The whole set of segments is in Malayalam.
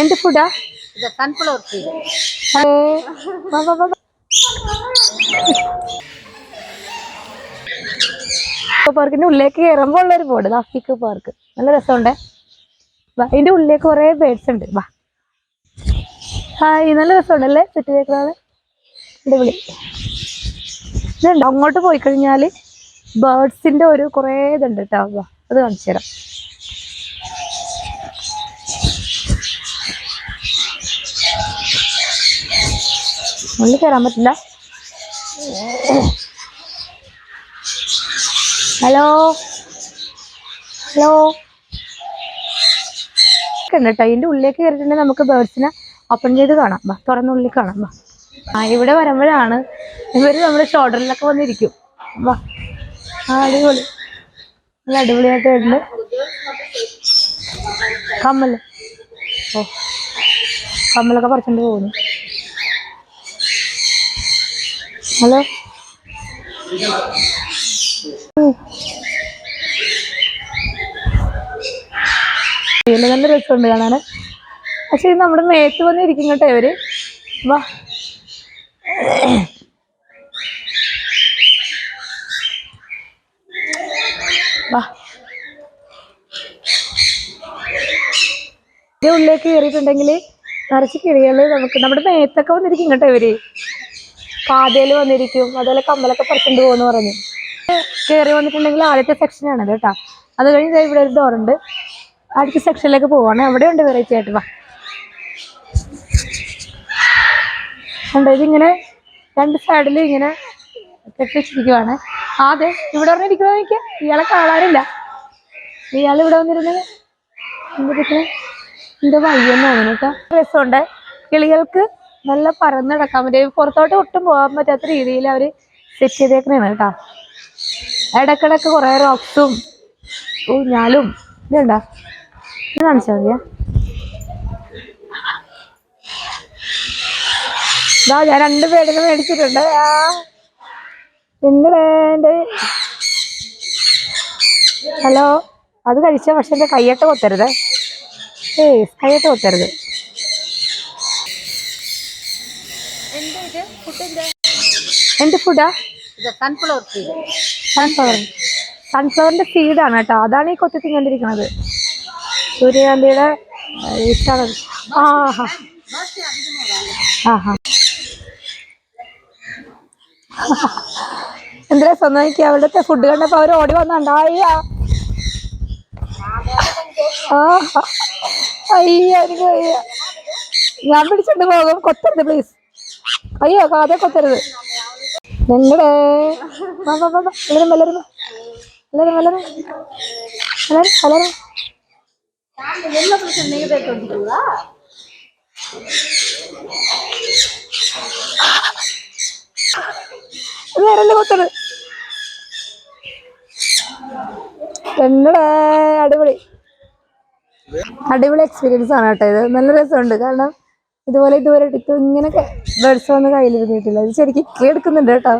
എന്ത് ഫുഡാ സൺഫ്ലവർ പാർക്കിന്റെ ഉള്ളിലേക്ക് കയറുമ്പോൾ ഉള്ളൊരു ബോർഡ് ദാഫിക്ക് പാർക്ക് നല്ല രസമുണ്ടേ. വാ ഇതിന്റെ ഉള്ളിലേക്ക് കുറെ ബേഡ്സ് ഉണ്ട്. വാ. ഹായ് നല്ല രസമുണ്ടല്ലേ? ചുറ്റിലേക്കാണ് അടിപൊളി. ഇതുണ്ട്? അങ്ങോട്ട് പോയി കഴിഞ്ഞാൽ ബേർഡ്സിന്റെ ഒരു കുറേ ഇതുണ്ട് കേട്ടോ വാ അത് കാണിച്ചു തരാം ഉള്ളിൽ കയറാൻ പറ്റില്ല. ഹലോ? ഹലോ? ഉണ്ട് ഇതിന്റെ ഉള്ളിലേക്ക് കയറിയിട്ടുണ്ടെങ്കിൽ നമുക്ക് ബേർഡ്സിനെ ഓപ്പൺ ചെയ്ത് കാണാം. ബാ തുറന്ന ഉള്ളിൽ കാണാം ബാ ആ ഇവിടെ വരുമ്പോഴാണ് ഇവർ നമ്മുടെ ഷോൾഡറിലൊക്കെ വന്നിരിക്കും. വാ ആ അടിപൊളി. നല്ല അടിപൊളിയായിട്ട് വരുന്നുണ്ട്. കമ്മൽ. ഓ കമ്മലൊക്കെ പറിച്ചോണ്ട് പോകുന്നു. ഹലോ. നല്ല രസമുണ്ട് കാണാന്. പക്ഷെ ഇത് നമ്മുടെ മേത്ത് വന്നിരിക്കും കേട്ടോ ഇവർ. വാ. വാ. ഇതിന്റെ ഉള്ളിലേക്ക് കയറിയിട്ടുണ്ടെങ്കിൽ നിറച്ച് കിളികൾ നമുക്ക് നമ്മുടെ മേത്തൊക്കെ വന്നിരിക്കും കേട്ടോ ഇവർ. കാതയിൽ വന്നിരിക്കും. അതുപോലെ കമ്മലൊക്കെ പറിച്ചുകൊണ്ട് പോകുന്നു പറഞ്ഞു. കയറി വന്നിട്ടുണ്ടെങ്കിൽ ആദ്യത്തെ സെക്ഷനാണ് ഇത് കേട്ടോ. അത് കഴിഞ്ഞ് ഇവിടെ ഒരു ഡോറുണ്ട് അടുത്ത സെക്ഷനിലേക്ക് പോവാണ്. അവിടെ ഉണ്ട് വെറൈറ്റി ആയിട്ട് വാ. ഉണ്ട് ഇതിങ്ങനെ രണ്ട് സൈഡിൽ ഇങ്ങനെ കെട്ടിച്ചിരിക്കുവാണ് അതെ ഇവിടെ പറഞ്ഞിരിക്കുന്നത് എനിക്ക് ഇയാളെ കാണാറില്ല. ഇയാൾ ഇവിടെ വന്നിരുന്നത് എന്തിരിക്കണേ എന്റെ വയ്യെന്നാണ് കേട്ടോ. രസമുണ്ട്. കിളികൾക്ക് നല്ല പറന്ന് നടക്കാൻ പറ്റും. പുറത്തോട്ട് ഒട്ടും പോകാൻ പറ്റാത്ത രീതിയിൽ അവർ സെറ്റ് ചെയ്തേക്കണേണ് കേട്ടോ. ഇടക്കിടക്ക് കുറേ റോക്സും ഊഞ്ഞാലും ഇതുണ്ടോ? ഇത് കാണിച്ചാൽ മതിയാ? ഇതാ ഞാൻ രണ്ട് പേടിനെ മേടിച്ചിട്ടുണ്ട്. ആ ഹലോ അത് കഴിച്ച പക്ഷെ എന്റെ കയ്യട്ട കൊത്തരുത്. ഏയ് കയ്യട്ട കൊത്തരുത്. എന്ത് ഫുഡാ സൺഫ്ലവർ സീഡ് സൺഫ്ലവർ സൺഫ്ലവറിന്റെ സീഡാണ് കേട്ടോ. അതാണ് ഈ കൊത്തി തിന്നണ്ടിരിക്കുന്നത്. സൂര്യകാന്തിയുടെ ഇഷ്ടമാണ് ആ ഹാ ആ. ആഹാ എന്താ സ്വന്തമാക്കി അവിടുത്തെ ഫുഡ് കണ്ടപ്പോ അവർ ഓടി വന്നുണ്ടായ ആഹാ അയ്യോ എനിക്ക് വയ്യ. ഞാൻ പിടിച്ചോണ്ട് പോകും. കൊത്തരുത് പ്ലീസ് അയ്യോ കാതെ കൊത്തരുത്. അടിപൊളി. അടിപൊളി എക്സ്പീരിയൻസ് ആണ് കേട്ടോ ഇത്. നല്ല രസമുണ്ട്. കാരണം ഇതുപോലെ ഇതുവരെ ഇട്ട് ഇങ്ങനെ ബേഡ്സ് വന്ന് കയ്യിലിരുന്നിട്ടില്ല. ഇത് ശരിക്കും എടുക്കുന്നുണ്ട് കേട്ടോ.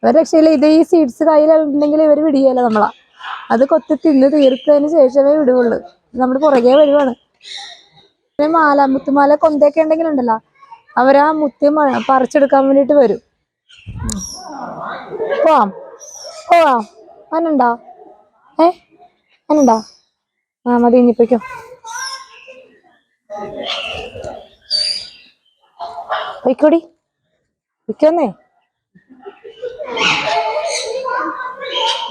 ഇവർ രക്ഷയില്ല ഇത് ഈ സീഡ്സ് കയ്യിലുണ്ടെങ്കിൽ ഇവർ വിടിയല്ല നമ്മളാ. അത് കൊത്തി തിന്ന് തീർത്തതിന് ശേഷമേ വിടുകയുള്ളൂ നമ്മൾ പുറകെ വരുവാണ്. പിന്നെ മാല മുത്തുമാല കൊന്തയൊക്കെ ഉണ്ടെങ്കിലുണ്ടല്ലോ അവരാ മുത്ത് പറിച്ചെടുക്കാൻ വേണ്ടിയിട്ട് വരും. പോവാം. പോവാം. അന്നുണ്ടോ ഏ? അന്നുണ്ടോ ആ മതി ഇനിയിപ്പോയ്ക്കോ പൊയ്ക്കോടി പൊയ്ക്കോന്നേ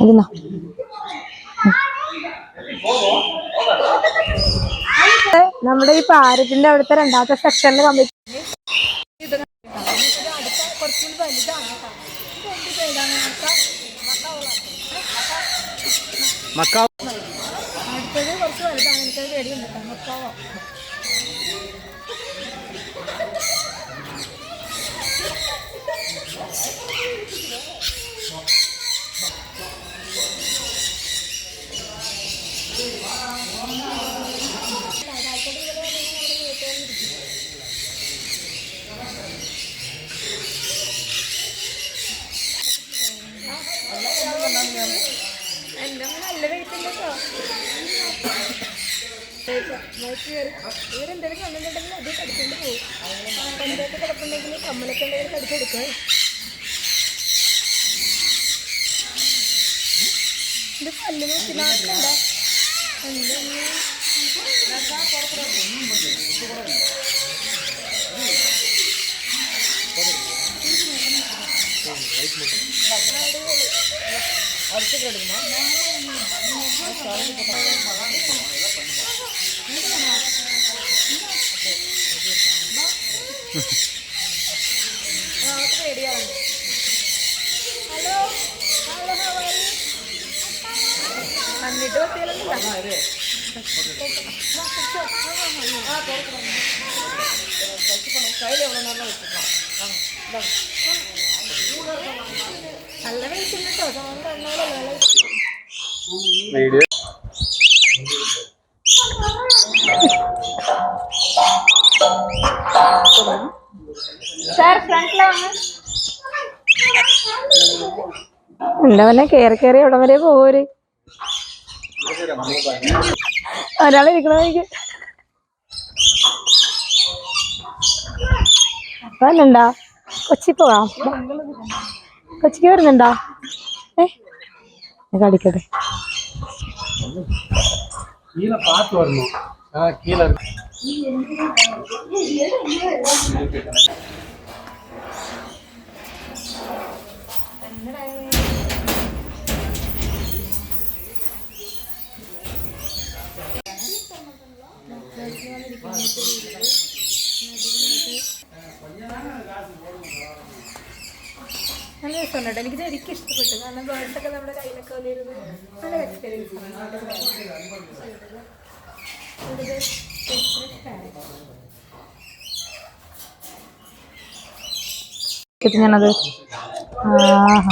ഇരുന്നോ. നമ്മുടെ ഈ പാരത്തിന്റെ അവിടുത്തെ രണ്ടാമത്തെ സെക്ഷനിൽ കംപ്ലീറ്റ് മക്കാവ്? അടുത്തത് കുറച്ച് വലുതാണ്. എനിക്കത് പേടിയുണ്ട്. മക്കാവോ? എന്റെ നല്ല വെയിറ്റ് ഉണ്ട് കേട്ടോ ഇവരെന്തെങ്കിലും കണ്ടിട്ടുണ്ടെങ്കിൽ അത് കടിച്ചുകൊണ്ട് പോകും പണ്ടൊക്കെ കിടപ്പുണ്ടെങ്കിൽ കമ്മലൊക്കെ ഉണ്ടെങ്കിൽ കടിച്ചെടുക്കുക ഇത് പല്ല് നോക്കി നാട്ടിലുണ്ട് പേടിയാണ് ഹലോ ഹലോ ഹലോ കണ്ടിട്ട് പറ്റിയില്ല നല്ല വെയിറ്റ് ഉണ്ട് കേട്ടോ സാധനം കണ്ണോളല്ലോ വീഡിയോ എന്തവനെ കയറി കയറി അവിടെ വരെ പോര് ഒരാളിരിക്കണോക്ക് അപ്പൊ അല്ലണ്ടാ? കൊച്ചി പോവാം. കൊച്ചിക്ക് വരുന്നുണ്ടാ? ഏ? ഞാൻ കടിക്കട്ടെ നല്ല രസമുണ്ട്. കേട്ടോ എനിക്ക് ശരിക്കും ഇഷ്ടപ്പെട്ടു. കാരണം ബേർഡൊക്കെ നമ്മുടെ കയ്യിലൊക്കെ വന്നിരുന്നു. നല്ല എക്സ്പീരിയൻസ് ഞാനത് ആഹാ.